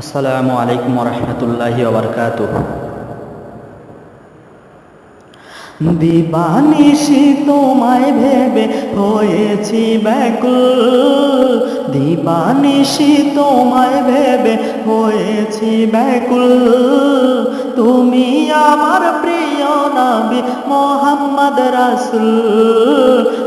আসসালামু আলাইকুম রহমতুল্লাহি ওবরকাত দিবানিশি তোমায় ভেবে হয়েছি ব্যাকুল। দিবানিশি তোমায় ভেবে হয়েছি ব্যাকুল। তুমি আমার প্রিয় নবী মোহাম্মদ রাসুল।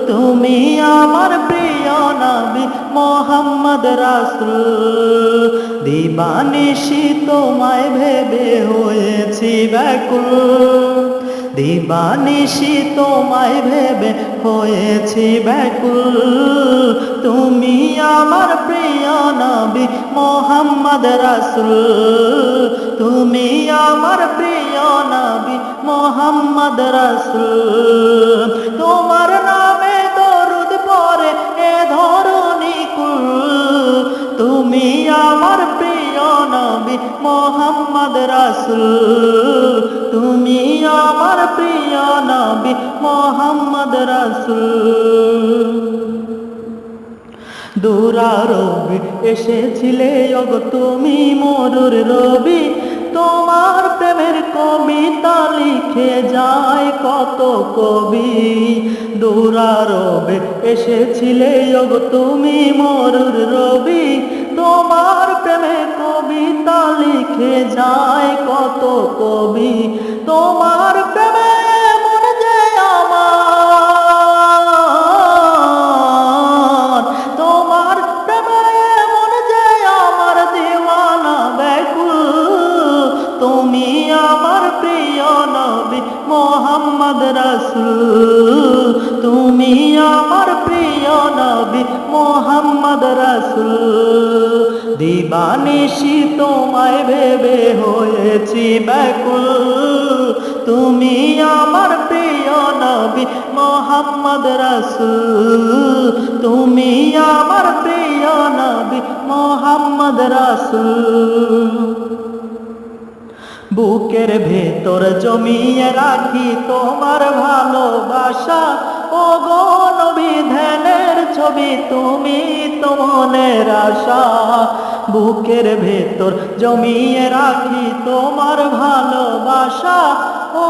তুমি আমার প্রিয় নবী মোহাম্মদ রাসুল। দিবানিশি তোমায় ভেবে হয়েছি ব্যাকুল। দিবানিশি তোমায় ভেবে হয়েছি ব্যাকুল। তুমি আমার প্রিয় নবী মোহাম্মদ রাসুল। তুমি আমার প্রিয় নবী মোহাম্মদ রাসুল। মোহাম্মদ রাসুল, তুমি আমার প্রিয় নবী মোহাম্মদ রাসুল। দুরারবি এসেছিলে অগ তুমি মরুর রবি। তোমার প্রেমের কবিতা লিখে যায় কত কবি। দুরারবে এসেছিলে অগ তুমি মরুর রবি। তোমার লিখে যায় কত কবি? তোমার প্রেমে মন যে আমার। তোমার প্রেমে মন যে আমার দিওয়ানা ব্যাকুল। তুমি আমার প্রিয় নবী মোহাম্মদ রাসুল। তুমি আমার প্রিয় নবী মোহাম্মদ রাসুল। দিবানিশি তোমায় ভেবে হয়েছি ব্যাকুল, তুমি আমার প্রিয় নবী মোহাম্মদ রাসুল, তুমি আমার প্রিয় নবী মোহাম্মদ রাসুল। বুকের ভেতর জমিয়ে রাখি তোমার ভালোবাসা। ও গো নবী, ধ্যানের ছবি তুমি তো মনের আশা। বুকের ভেতর জমিয়ে রাখি তোমার ভালোবাসা। ও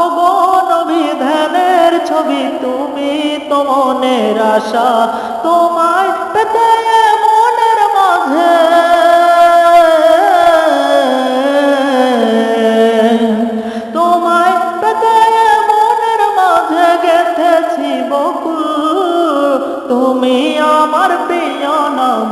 নবী, ধ্যানের ছবি তুমি তো মনের আশা। তোমায় পেতে মনের মাঝে। তোমায় মনের মাঝে গেথেছি তুমি আমার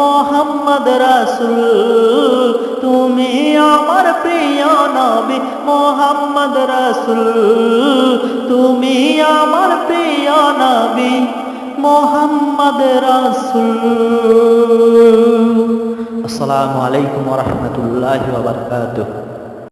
মোহাম্মদ রাসুল, তুমি আমার প্রিয় নবী মোহাম্মদ রাসুল, তুমি আমার প্রিয় নবী মোহাম্মদ রাসুল। আসসালামু আলাইকুম রহমতুল্লাহ বারকাতুহ।